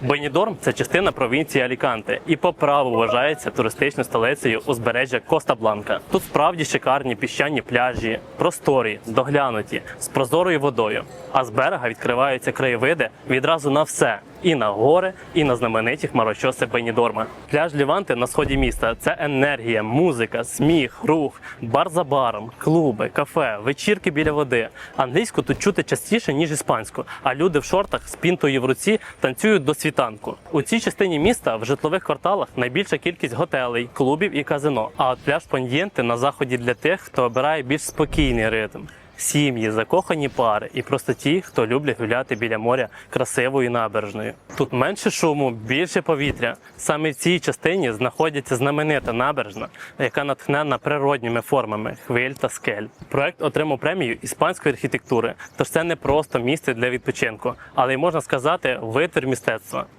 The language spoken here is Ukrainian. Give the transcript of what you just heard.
Бенідорм це частина провінції Аліканте і по праву вважається туристичною столицею узбережжя Коста Бланка. Тут справді шикарні піщані пляжі, просторі, доглянуті, з прозорою водою. А з берега відкриваються краєвиди відразу на все. І на гори, і на знамениті хмарочоси Бенідорма. Пляж Ліванти на сході міста це енергія, музика, сміх, рух, бар за баром, клуби, кафе, вечірки біля води. Англійську тут чути частіше ніж іспанську, а люди в шортах з пінтою в руці танцюють до світанку. У цій частині міста в житлових кварталах найбільша кількість готелей, клубів і казино. А от пляж Поньєнти на заході для тих, хто обирає більш спокійний ритм. Сім'ї, закохані пари і просто ті, хто люблять гуляти біля моря красивою набережною. Тут менше шуму, більше повітря. Саме в цій частині знаходиться знаменита набережна, яка натхнена природніми формами хвиль та скель. Проект отримав премію іспанської архітектури, тож це не просто місце для відпочинку, але й можна сказати витвір мистецтва.